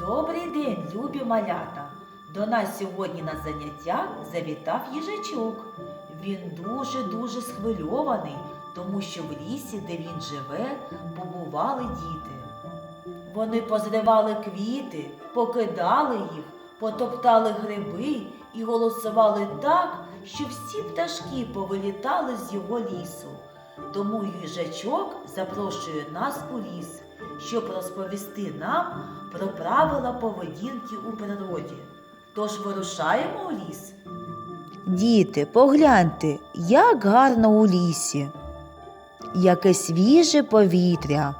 Добрий день, любі малята! До нас сьогодні на заняття завітав їжачок. Він дуже-дуже схвильований, тому що в лісі, де він живе, побували діти. Вони позривали квіти, покидали їх, потоптали гриби і голосували так, що всі пташки повилітали з його лісу. Тому їжачок запрошує нас у ліс, щоб розповісти нам про правила поведінки у природі. Тож вирушаємо у ліс. Діти, погляньте, як гарно у лісі, яке свіже повітря,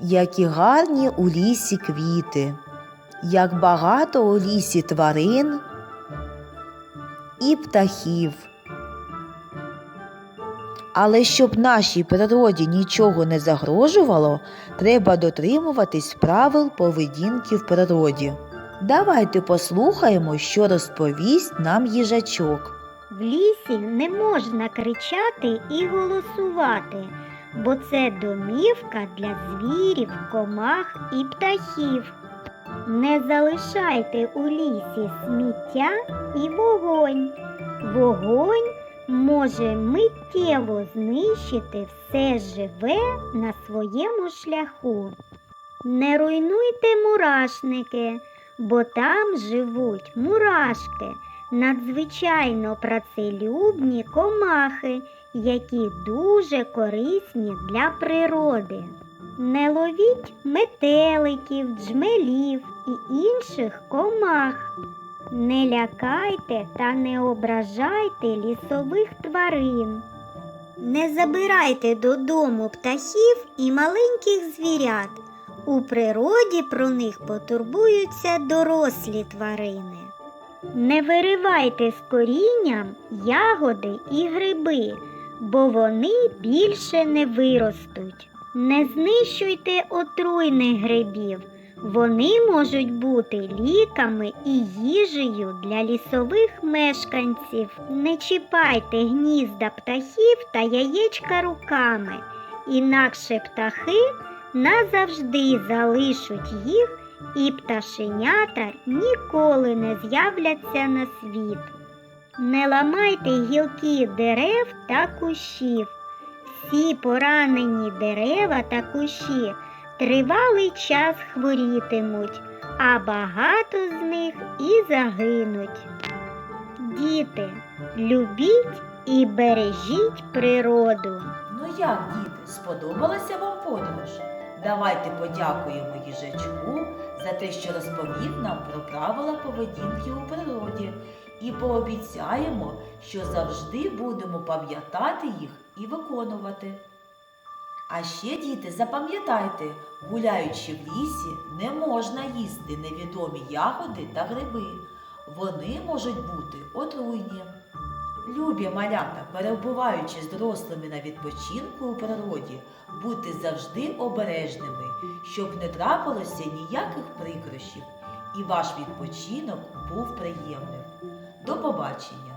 які гарні у лісі квіти, як багато у лісі тварин і птахів. Але щоб нашій природі нічого не загрожувало, треба дотримуватись правил поведінки в природі. Давайте послухаємо, що розповість нам їжачок. В лісі не можна кричати і голосувати, бо це домівка для звірів, комах і птахів. Не залишайте у лісі сміття і вогонь. Вогонь може миттєво знищити все живе на своєму шляху. Не руйнуйте мурашники, бо там живуть мурашки надзвичайно працелюбні комахи, які дуже корисні для природи. Не ловіть метеликів, джмелів і інших комах. Не лякайте та не ображайте лісових тварин. Не забирайте додому птахів і маленьких звірят. У природі про них потурбуються дорослі тварини. Не виривайте з корінням ягоди і гриби, бо вони більше не виростуть. Не знищуйте отруйних грибів. Вони можуть бути ліками і їжею для лісових мешканців. Не чіпайте гнізда птахів та яєчка руками, інакше птахи назавжди залишуть їх і пташенята ніколи не з'являться на світ. Не ламайте гілки дерев та кущів. Всі поранені дерева та кущі тривалий час хворітимуть, а багато з них і загинуть. Діти, любіть і бережіть природу. Ну як, діти, сподобалася вам подорож? Давайте подякуємо їжачку за те, що розповів нам про правила поведінки у природі, і пообіцяємо, що завжди будемо пам'ятати їх і виконувати. А ще, діти, запам'ятайте, гуляючи в лісі, не можна їсти невідомі ягоди та гриби. Вони можуть бути отруйні. Любі малята, перебуваючи з дорослими на відпочинку у природі, будьте завжди обережними, щоб не трапилося ніяких прикрощів і ваш відпочинок був приємним. До побачення!